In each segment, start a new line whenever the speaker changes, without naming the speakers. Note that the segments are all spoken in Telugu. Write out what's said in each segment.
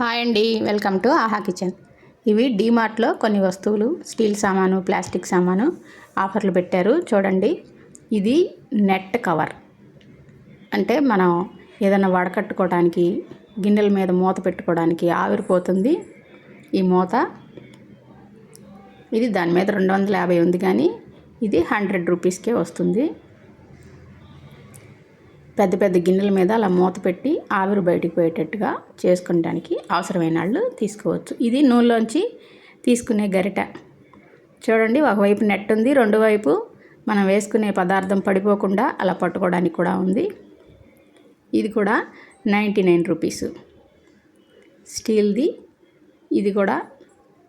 హాయ్ అండి వెల్కమ్ టు ఆహా కిచెన్. ఇవి డీమార్ట్లో కొన్ని వస్తువులు స్టీల్ సామాను ప్లాస్టిక్ సామాను ఆఫర్లు పెట్టారు. చూడండి ఇది నెట్ కవర్. అంటే మనం ఏదైనా వడకట్టుకోవడానికి గిన్నెల మీద మూత పెట్టుకోవడానికి ఆవిరిపోతుంది ఈ మూత. ఇది దాని మీద రెండు వందల యాభై ఉంది కానీ ఇది హండ్రెడ్ రూపీస్కే వస్తుంది. పెద్ద పెద్ద గిన్నెల మీద అలా మూత పెట్టి ఆవిరి బయటికి పోయేటట్టుగా చేసుకోవడానికి అవసరమైన వాళ్ళు తీసుకోవచ్చు. ఇది నూనెలోంచి తీసుకునే గరిట. చూడండి ఒకవైపు నెట్ ఉంది రెండు వైపు మనం వేసుకునే పదార్థం పడిపోకుండా అలా పట్టుకోవడానికి కూడా ఉంది. ఇది కూడా నైంటీ నైన్ రూపీస్. స్టీల్ది. ఇది కూడా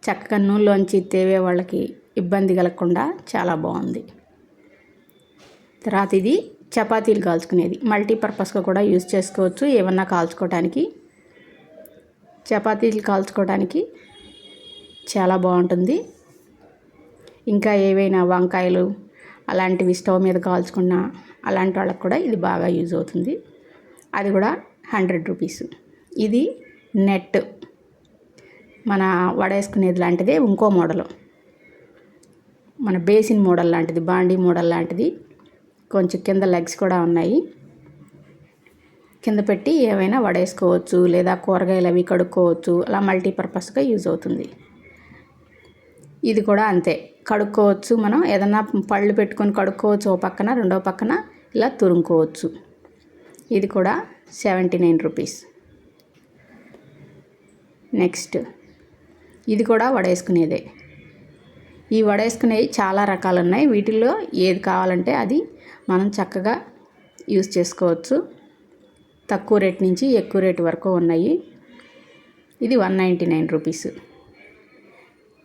చక్కగా నూనెలోంచి తేవే వాళ్ళకి ఇబ్బంది కలగకుండా చాలా బాగుంది. తర్వాత ఇది చపాతీలు కాల్చుకునేది. మల్టీపర్పస్గా కూడా యూజ్ చేసుకోవచ్చు. ఏమన్నా కాల్చుకోవడానికి చపాతీలు కాల్చుకోవడానికి చాలా బాగుంటుంది. ఇంకా ఏవైనా వంకాయలు అలాంటివి స్టవ్ మీద కాల్చుకున్న అలాంటి వాళ్ళకి కూడా ఇది బాగా యూజ్ అవుతుంది. అది కూడా హండ్రెడ్ రూపీస్. ఇది నెట్. మన వడేసుకునేది లాంటిదే ఇంకో మోడలు. మన బేసిన్ మోడల్ లాంటిది బాండీ మోడల్ లాంటిది. కొంచెం కింద లెగ్స్ కూడా ఉన్నాయి. కింద పెట్టి ఏమైనా వడేసుకోవచ్చు లేదా కూరగాయలు అవి కడుక్కోవచ్చు. అలా మల్టీపర్పస్గా యూజ్ అవుతుంది. ఇది కూడా అంతే. కడుక్కోవచ్చు మనం. ఏదన్నా పళ్ళు పెట్టుకొని కడుక్కోవచ్చు ఓ పక్కన రెండో పక్కన ఇలా తురుముకోవచ్చు. ఇది కూడా సెవెంటీ నైన్ రూపీస్. నెక్స్ట్ ఇది కూడా వడేసుకునేదే. ఈ వడేసుకునేవి చాలా రకాలు ఉన్నాయి వీటిల్లో ఏది కావాలంటే అది మనం చక్కగా యూస్ చేసుకోవచ్చు. తక్కువ రేట్ నుంచి ఎక్కువ రేట్ వరకు ఉన్నాయి. ఇది వన్ నైంటీ నైన్ రూపీస్.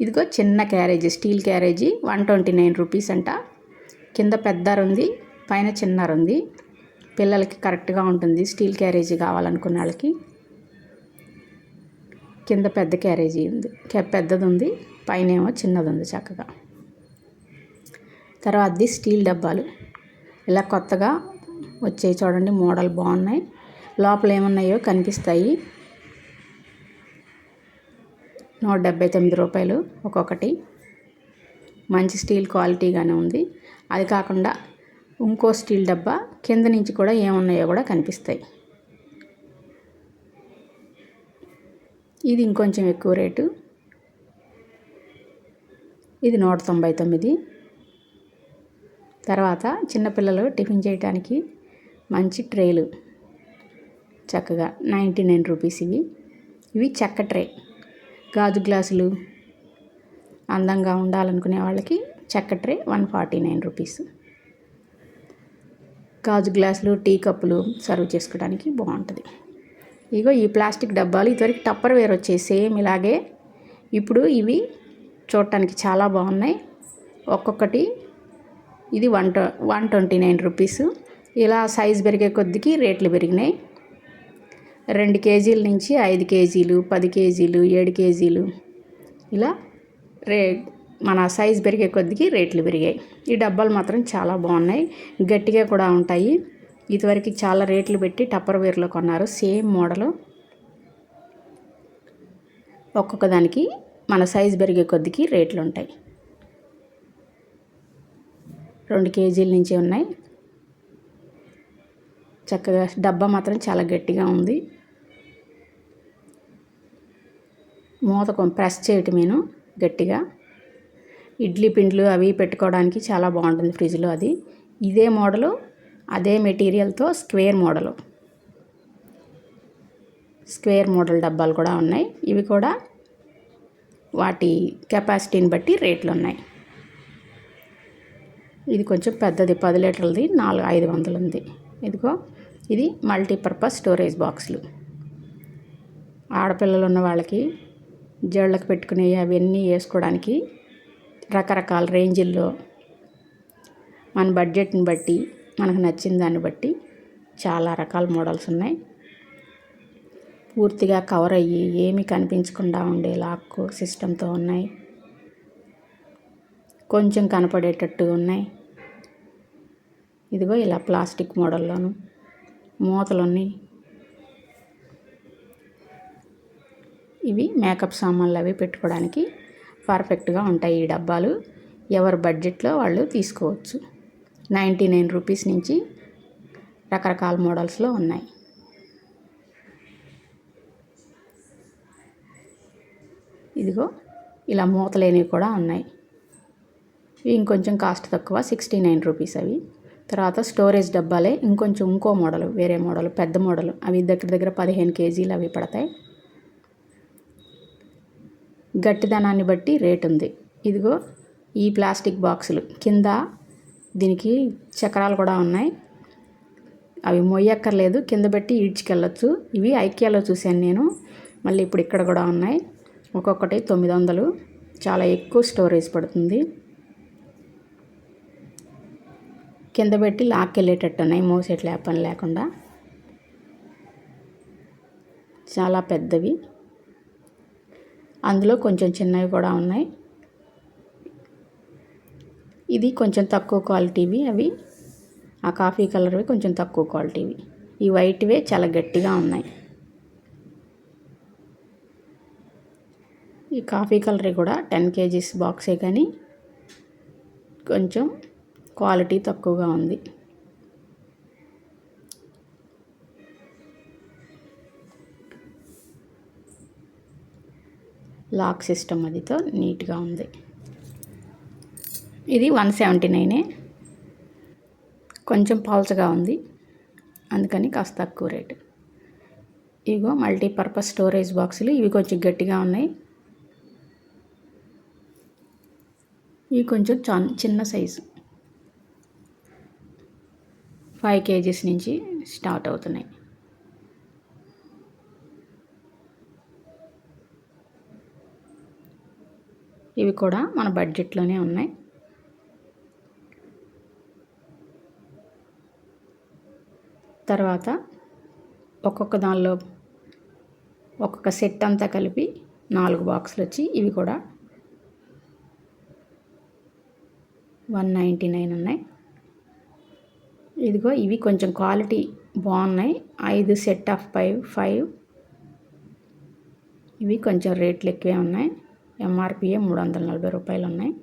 ఇదిగో చిన్న carriage steel carriage one twenty nine rupees అంట. కింద పెద్దరుంది పైన చిన్నరుంది పిల్లలకి కరెక్ట్గా ఉంటుంది. స్టీల్ క్యారేజీ కావాలనుకున్న వాళ్ళకి. కింద పెద్ద క్యారేజీ ఉంది. పెద్దది ఉంది పైన ఏమో చిన్నది ఉంది చక్కగా తర్వాతది స్టీల్ డబ్బాలు. ఇలా కొత్తగా వచ్చాయి చూడండి. మోడల్ బాగున్నాయి. లోపల ఏమున్నాయో కనిపిస్తాయి. నూట డెబ్బై తొమ్మిది రూపాయలు ఒక్కొక్కటి. మంచి స్టీల్ క్వాలిటీగానే ఉంది. అది కాకుండా ఇంకో స్టీల్ డబ్బా కింద నుంచి కూడా ఏమున్నాయో కూడా కనిపిస్తాయి. ఇది ఇంకొంచెం ఎక్కువ రేటు. ఇది నూట తొంభై తొమ్మిది. తర్వాత చిన్నపిల్లలు టిఫిన్ చేయడానికి మంచి ట్రేలు. చక్కగా నైంటీ నైన్ రూపీస్ ఇవి. ఇవి చెక్క ట్రే. గాజు గ్లాసులు. అందంగా ఉండాలనుకునే వాళ్ళకి చెక్క tray one forty nine rupees. గాజు గ్లాసులు టీ కప్పులు సర్వ్ చేసుకోవడానికి బాగుంటుంది. ఇగో ఈ ప్లాస్టిక్ డబ్బాలు ఇదివరకు టప్పర్ వేర్ వచ్చాయి. సేమ్ ఇలాగే ఇప్పుడు ఇవి చూడటానికి చాలా బాగున్నాయి. ఒక్కొక్కటి ఇది one one twenty nine rupees. ఇలా సైజు పెరిగే కొద్దికి రేట్లు పెరిగినాయి. రెండు కేజీల నుంచి ఐదు కేజీలు పది కేజీలు ఏడు కేజీలు ఇలా రే మన సైజు పెరిగే కొద్దికి రేట్లు పెరిగాయి. ఈ డబ్బాలు మాత్రం చాలా బాగున్నాయి. గట్టిగా కూడా ఉంటాయి. ఇదివరకు చాలా రేట్లు పెట్టి టప్పర్ వేర్లో కొన్నారు. Same model. ఒక్కొక్క దానికి మన సైజు పెరిగే కొద్దికి రేట్లు ఉంటాయి. రెండు కేజీల నుంచి ఉన్నాయి. చక్కగా డబ్బా మాత్రం చాలా గట్టిగా ఉంది. మూతకం ప్రెస్ చేయటమేను గట్టిగా. ఇడ్లీ పిండ్లు అవి పెట్టుకోవడానికి చాలా బాగుంటుంది ఫ్రిడ్జ్లో అది. ఇదే మోడలు అదే మెటీరియల్తో స్క్వేర్ మోడలు. స్క్వేర్ మోడల్ డబ్బాలు కూడా ఉన్నాయి. ఇవి కూడా వాటి కెపాసిటీని బట్టి రేట్లు ఉన్నాయి. ఇది కొంచెం పెద్దది పది లీటర్లది నాలుగు ఐదు వందలు ఉంది ఇదిగో ఇది మల్టీపర్పస్ స్టోరేజ్ బాక్సులు. ఆడపిల్లలు ఉన్న వాళ్ళకి జళ్ళకు పెట్టుకునే అవన్నీ వేసుకోవడానికి రకరకాల రేంజిల్లో మన బడ్జెట్ని బట్టి మనకు నచ్చిన దాన్ని బట్టి చాలా రకాల మోడల్స్ ఉన్నాయి. పూర్తిగా కవర్ అయ్యి ఏమీ కనిపించకుండా ఉండే లాక్ సిస్టంతో ఉన్నాయి. కొంచెం కనపడేటట్టు ఉన్నాయి. ఇదిగో ఇలా ప్లాస్టిక్ మోడల్లోను మూతలున్నాయి. ఇవి మేకప్ సామాన్లు అవి పెట్టుకోవడానికి పర్ఫెక్ట్గా ఉంటాయి ఈ డబ్బాలు. ఎవరి బడ్జెట్లో వాళ్ళు తీసుకోవచ్చు. నైంటీ నైన్ రూపీస్ నుంచి రకరకాల మోడల్స్లో ఉన్నాయి. ఇదిగో ఇలా మూతలేనివి కూడా ఉన్నాయి. ఇవి ఇంకొంచెం కాస్ట్ తక్కువ సిక్స్టీ నైన్ రూపీస్ అవి. తర్వాత స్టోరేజ్ డబ్బాలే ఇంకొంచెం ఇంకో మోడల్ వేరే మోడల్ పెద్ద మోడల్. అవి దగ్గర దగ్గర పదిహేను కేజీలు అవి పడతాయి. గట్టిదనాన్ని బట్టి రేట్ ఉంది. ఇదిగో ఈ ప్లాస్టిక్ బాక్సులు. కింద దీనికి చక్రాలు కూడా ఉన్నాయి. అవి మొయ్యక్కర్లేదు. కింద పెట్టి ఈడ్చుకెళ్ళచ్చు. ఇవి ఐక్యాలో చూశాను నేను. మళ్ళీ ఇప్పుడు ఇక్కడ కూడా ఉన్నాయి. ఒక్కొక్కటి తొమ్మిది వందలు చాలా ఎక్కువ స్టోరేజ్ పడుతుంది. కింద పెట్టి లాక్కెళ్ళేటట్టు ఉన్నాయి. మోసేట్లు పని లేకుండా. చాలా పెద్దవి. అందులో కొంచెం చిన్నవి కూడా ఉన్నాయి. ఇది కొంచెం తక్కువ క్వాలిటీవి అవి ఆ కాఫీ కలర్వి కొంచెం తక్కువ క్వాలిటీవి. ఈ వైట్వే చాలా గట్టిగా ఉన్నాయి. ఈ కాఫీ కలర్ కూడా టెన్ కేజీస్ బాక్సే కానీ కొంచెం క్వాలిటీ తక్కువగా ఉంది. లాక్ సిస్టమ్ అదితో నీట్గా ఉంది. ఇది వన్ సెవెంటీ నైనే. కొంచెం పాల్చగా ఉంది. అందుకని కాస్త తక్కువ రేటు. ఇగో మల్టీపర్పస్ స్టోరేజ్ బాక్సులు ఇవి కొంచెం గట్టిగా ఉన్నాయి. ఇవి కొంచెం చా చిన్న సైజు. ఫైవ్ కేజీస్ నుంచి స్టార్ట్ అవుతున్నాయి. ఇవి కూడా మన బడ్జెట్లోనే ఉన్నాయి. తర్వాత ఒక్కొక్క దానిలో ఒక్కొక్క సెట్ అంతా కలిపి నాలుగు బాక్సులు వచ్చి ఇవి కూడా వన్ నైంటీ నైన్ ఉన్నాయి. ఇదిగో ఇవి కొంచెం క్వాలిటీ బాగున్నాయి. ఐదు సెట్ ఆఫ్ ఫైవ్ ఫైవ్. ఇవి కొంచెం రేట్లు ఎక్కువే ఉన్నాయి. ఎంఆర్పిఏ మూడు వందల నలభై రూపాయలు ఉన్నాయి.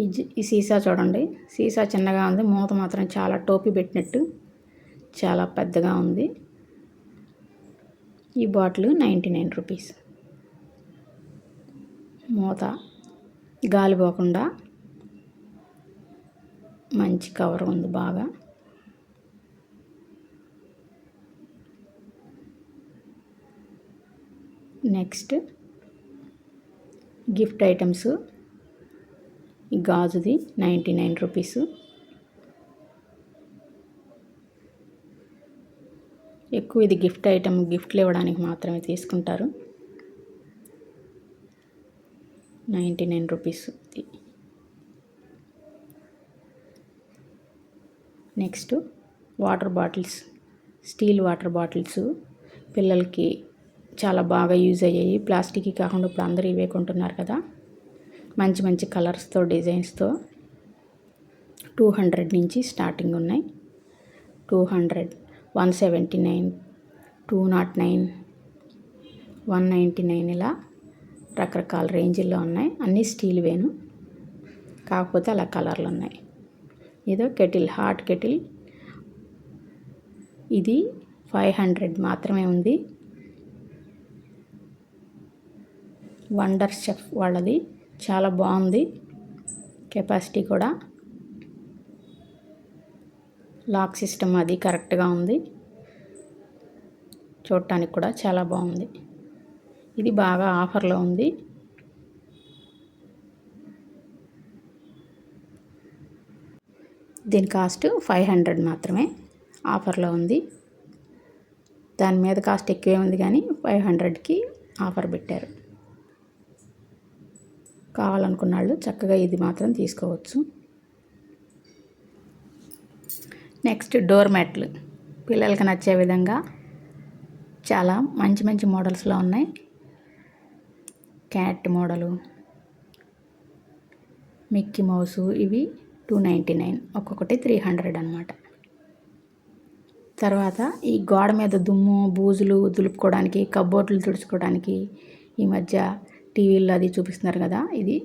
ఈ ఈ సీసా చూడండి. సీసా చిన్నగా ఉంది. మూత మాత్రం చాలా టోపీ పెట్టినట్టు చాలా పెద్దగా ఉంది. ఈ బాటిల్ నైంటీ నైన్ రూపీస్. మూత గాలి పోకుండా మంచి కవర్ ఉంది బాగా. Next gift items. ఈ గాజుది నైంటీ నైన్ రూపీస్. ఎక్కువ ఇది గిఫ్ట్ ఐటమ్ గిఫ్ట్లు ఇవ్వడానికి మాత్రమే తీసుకుంటారు. Ninety nine rupees next water bottles steel water bottles. పిల్లలకి చాలా బాగా యూజ్ అయ్యాయి. ప్లాస్టిక్ కాకుండా ఇప్పుడు అందరూ ఇవే కొంటున్నారు కదా. మంచి మంచి కలర్స్తో డిజైన్స్తో టూ హండ్రెడ్ నుంచి స్టార్టింగ్ ఉన్నాయి. Two hundred one seventy nine two not nine one ninety nine ఇలా రకరకాల రేంజ్లో ఉన్నాయి. అన్నీ స్టీల్ వేను. కాకపోతే అలా కలర్లు ఉన్నాయి. ఇదో కెటిల్ హాట్ కెటిల్. ఇది ఫైవ్ హండ్రెడ్ మాత్రమే ఉంది. వండర్ షెఫ్ వాళ్ళది. చాలా బాగుంది. కెపాసిటీ కూడా. లాక్ సిస్టమ్ అది కరెక్ట్గా ఉంది. చూడటానికి కూడా చాలా బాగుంది. ఇది బాగా ఆఫర్లో ఉంది. దీని కాస్ట్ ఫైవ్ హండ్రెడ్ మాత్రమే ఆఫర్లో ఉంది. దాని మీద కాస్ట్ ఎక్కువే ఉంది కానీ ఫైవ్ హండ్రెడ్కి ఆఫర్ పెట్టారు. కావాలనుకున్న వాళ్ళు చక్కగా ఇది మాత్రం తీసుకోవచ్చు. నెక్స్ట్ డోర్ మ్యాట్లు పిల్లలకి నచ్చే విధంగా చాలా మంచి మంచి మోడల్స్లో ఉన్నాయి. క్యాట్ మోడలు మిక్కీ మౌసు ఇవి టూ నైంటీ నైన్ ఒక్కొక్కటి త్రీ హండ్రెడ్ అనమాట తర్వాత ఈ గోడ మీద దుమ్ము బూజులు దులుపుకోవడానికి కబ్బోర్డులు తుడుచుకోవడానికి ఈ మధ్య టీవీలో అది చూపిస్తున్నారు కదా ఇది.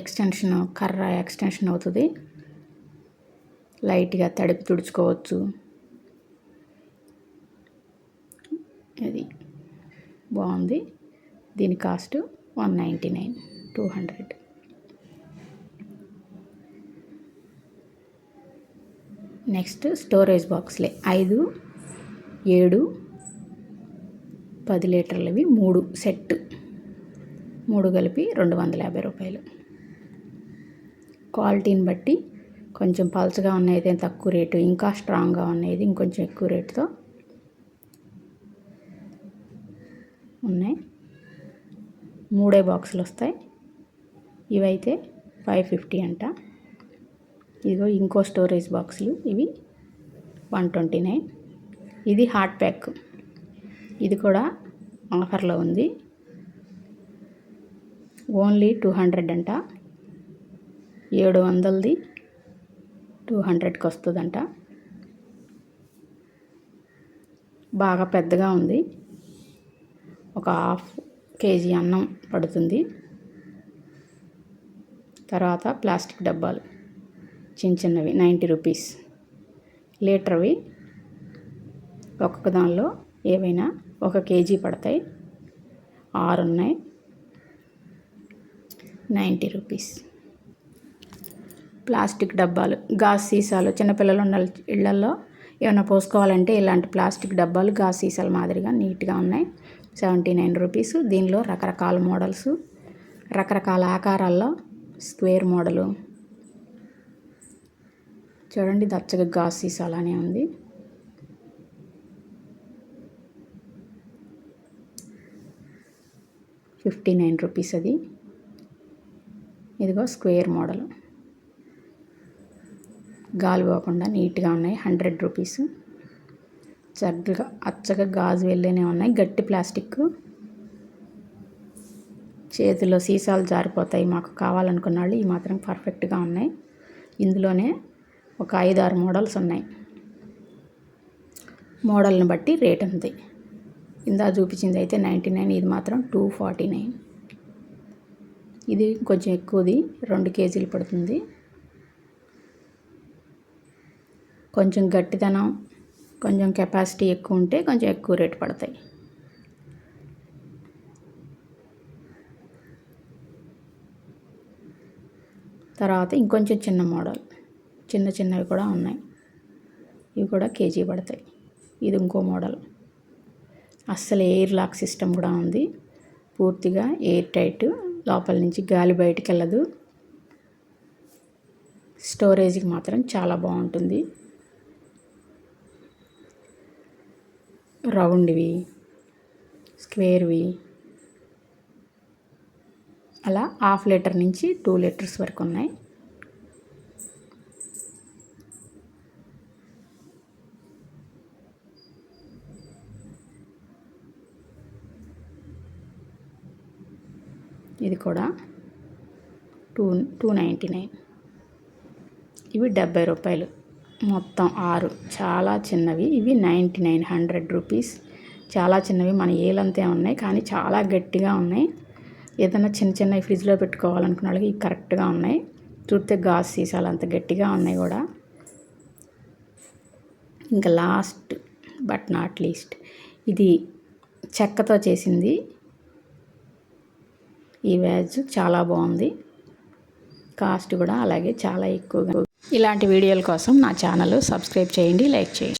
ఎక్స్టెన్షన్ కర్ర ఎక్స్టెన్షన్ అవుతుంది. లైట్గా తడిపి తుడుచుకోవచ్చు. అది బాగుంది. దీని cost one ninety nine two hundred next storage బాక్స్లే ఐదు ఏడు పది లీటర్లవి మూడు సెట్ మూడు కలిపి రెండు వందల యాభై రూపాయలు. క్వాలిటీని బట్టి కొంచెం పల్చగా ఉన్నది తక్కువ రేటు ఇంకా స్ట్రాంగ్గా ఉన్నది ఇంకొంచెం ఎక్కువ రేటుతో ఉన్నాయి. మూడే బాక్సులు వస్తాయి. ఇవైతే ఫైవ్ ఫిఫ్టీ అంట. ఇదిగో ఇంకో స్టోరేజ్ బాక్సులు. ఇవి వన్ ట్వంటీ నైన్. ఇది హాట్ ప్యాక్. ఇది కూడా ఆఫర్లో ఉంది. ఓన్లీ టూ హండ్రెడ్ అంట. ఏడు వందలది టూ హండ్రెడ్కి వస్తుందంట బాగా పెద్దగా ఉంది. ఒక హాఫ్ కేజీ అన్నం పడుతుంది. తర్వాత ప్లాస్టిక్ డబ్బాలు చిన్న చిన్నవి నైంటీ రూపీస్. లీటర్వి ఒక్కొక్క దానిలో ఏవైనా ఒక కేజీ పడతాయి. ఆరు ఉన్నాయి. Ninety rupees. ప్లాస్టిక్ డబ్బాలు. గాజు సీసాలు. చిన్నపిల్లలు ఉన్న ఇళ్ళలో ఏమైనా పోసుకోవాలంటే ఇలాంటి ప్లాస్టిక్ డబ్బాలు గాజు సీసాల మాదిరిగా నీట్గా ఉన్నాయి. Seventy nine rupees. దీనిలో రకరకాల మోడల్స్. రకరకాల ఆకారాల్లో స్క్వేర్ మోడలు. చూడండి దచ్చగా గాజు సీసా ఉంది. ఫిఫ్టీ నైన్ రూపీస్ అది. ఇదిగో స్క్వేర్ మోడల్. గాలి పోకుండా నీట్గా ఉన్నాయి హండ్రెడ్ రూపీస్. చక్కగా అచ్చగా గాజు వెళ్ళేనే ఉన్నాయి గట్టి ప్లాస్టిక్. చేతిలో సీసాలు జారిపోతాయి మాకు కావాలనుకున్న వాళ్ళు ఈ మాత్రం పర్ఫెక్ట్గా ఉన్నాయి. ఇందులోనే ఒక ఐదారు మోడల్స్ ఉన్నాయి. మోడల్ని బట్టి రేట్ ఉంది. ఇందా చూపించింది అయితే నైంటీ నైన్ ఇది మాత్రం టూ ఫార్టీ నైన్. ఇది కొంచెం ఎక్కువది రెండు కేజీలు పడుతుంది. కొంచెం గట్టిదనం కొంచెం కెపాసిటీ ఎక్కువ ఉంటే కొంచెం ఎక్కువ రేటు పడతాయి. తర్వాత ఇంకొంచెం చిన్న మోడల్ చిన్న చిన్నవి కూడా ఉన్నాయి. ఇవి కూడా కేజీ పడతాయి. ఇది ఇంకో మోడల్. అస్సలు ఎయిర్ లాక్ సిస్టమ్ కూడా ఉంది. పూర్తిగా ఎయిర్ టైట్. లోపల నుంచి గాలి బయటికి వెళ్ళదు. స్టోరేజ్కి మాత్రం చాలా బాగుంటుంది. రౌండ్వి స్క్వేర్వి అలా హాఫ్ లీటర్ నుంచి టూ లీటర్స్ వరకు ఉన్నాయి. కూడా టూ టూ నైంటీ నైన్. ఇవి డెబ్బై రూపాయలు. మొత్తం ఆరు. చాలా చిన్నవి. ఇవి నైంటీ నైన్ హండ్రెడ్ రూపీస్. చాలా చిన్నవి. మన ఏలంతే ఉన్నాయి. కానీ చాలా గట్టిగా ఉన్నాయి. ఏదైనా చిన్న చిన్నవి ఫ్రిడ్జ్లో పెట్టుకోవాలనుకున్న వాళ్ళకి ఇవి కరెక్ట్గా ఉన్నాయి. చూస్తే గాజు సీసాలు అంత గట్టిగా ఉన్నాయి కూడా. ఇంకా లాస్ట్ బట్ నాట్ లీస్ట్. ఇది చెక్కతో చేసింది. ఈ వ్యాజ్ చాలా బాగుంది. కాస్ట్ కూడా అలాగే చాలా ఎక్కువగా. ఇలాంటి వీడియోల కోసం నా ఛానల్ సబ్స్క్రైబ్ చేయండి లైక్ చేయండి.